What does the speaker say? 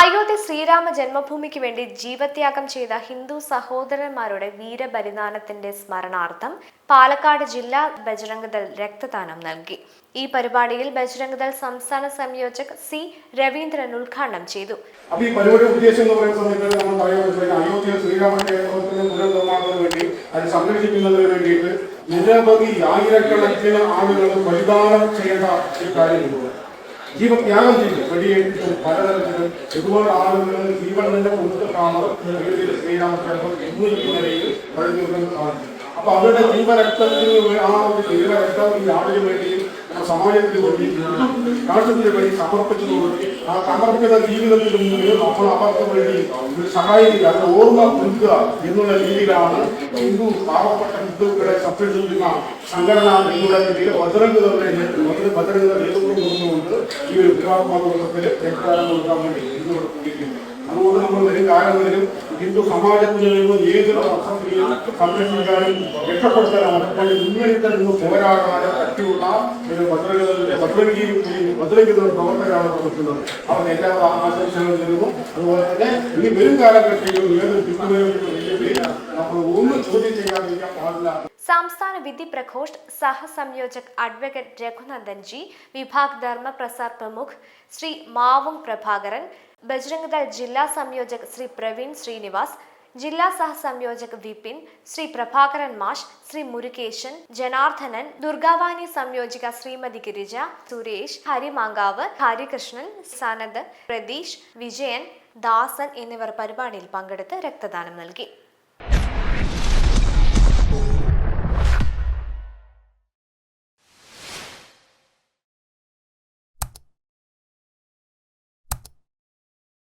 അയോധ്യ ശ്രീരാമ ജന്മഭൂമിക്ക് വേണ്ടി ജീവത്യാഗം ചെയ്ത ഹിന്ദു സഹോദരന്മാരുടെ വീരബലിദാനത്തിന്റെ സ്മരണാർത്ഥം പാലക്കാട് ജില്ലാ ബജരംഗദൽ രക്തദാനം നൽകി. ഈ പരിപാടിയിൽ ബജരംഗദൽ സംസ്ഥാന സംയോജക് സി രവീന്ദ്രൻ ഉദ്ഘാടനം ചെയ്തു. പറയുന്ന വേണ്ടി നിരവധി ആയിരക്കണക്കിന് ആളുകൾ ബലിദാനം ചെയ്യേണ്ട ഒരു കാര്യമുണ്ട്. ജീവത്യാഗം ചെയ്തു. വെടിയേറ്റിട്ടും പലതരത്തിലും ഒരുപാട് ആളുകൾ ജീവൻ ഈ നിലയിൽ കഴിഞ്ഞിരിക്കാൻ സാധിക്കും അപ്പൊ അവരുടെ ജീവരക്തത്തിന് ആ ഒരു ജീവരക്തം ഈ ആളിനു വേണ്ടിയും സമാജത്തിന് വേണ്ടി രാഷ്ട്രത്തിന് വേണ്ടി സമർപ്പിച്ചതോടുകൂടി ആ സമർപ്പിത ജീവിതത്തിൽ അപ്പോൾ അവർക്ക് വേണ്ടി സഹായിക്കുക അത് ഓർമ്മ നൽകുക എന്നുള്ള രീതിയിലാണ് ഹിന്ദു പാവപ്പെട്ട ഹിന്ദുക്കളെ സംരക്ഷിക്കുന്ന സംഘടന എന്നുള്ള രീതിയിൽ ഭദ്രംഗ ഭദ്രംഗ നേതൃത്വം കൊടുത്തുകൊണ്ട് ഈ ഒരു ഉത്തരവാദിത്വത്തിൽ രക്തദാനം കൊടുക്കാൻ വേണ്ടി ഇന്നുകൂടെ കൂടിയിരിക്കുന്നു. അതുകൊണ്ട് നമ്മൾ വരും കാലങ്ങളിലും ഹിന്ദു സമാജത്തിൽ നിന്നും ഏതൊരു അസംഖ്യയും സംരക്ഷിക്കാനും രക്ഷപ്പെടുത്താനും അതുപോലെ മുന്നേറ്റത്തിൽ നിന്ന് പോരാടാനും പറ്റിയുള്ള ഒരു ഭദ്രഗീത ഭദ്രഗീത പ്രവർത്തകരാണ് നടത്തുന്നത് അവർ എല്ലാ ആശംസകളും തരുന്നു അതുപോലെ തന്നെ ഇനി വരും കാലഘട്ടത്തിലും ഏതൊരു ഹിന്ദുവിനും നമ്മൾ ഒന്നും ചോദ്യം ചെയ്യാതിരിക്കാൻ സംസ്ഥാന വിധി പ്രഘോഷ് സഹസംയോജക് അഡ്വക്കേറ്റ് രഘുനന്ദൻ ജി വിഭാഗ് ധർമ്മ പ്രസാർ പ്രമുഖ് ശ്രീ മാവും പ്രഭാകരൻ ബജ്രംഗ്ദൾ ജില്ലാ സംയോജക് ശ്രീ പ്രവീൺ ശ്രീനിവാസ് ജില്ലാ സഹസംയോജക് വിപിൻ ശ്രീ പ്രഭാകരൻ മാഷ് ശ്രീ മുരുകേശൻ ജനാർദ്ദനൻ ദുർഗാവാനി സംയോജിക ശ്രീമതി ഗിരിജ സുരേഷ് ഹരിമാങ്കാവ് ഹരികൃഷ്ണൻ സനത് പ്രതീഷ് വിജയൻ ദാസൻ എന്നിവർ പരിപാടിയിൽ പങ്കെടുത്ത് രക്തദാനം നൽകി.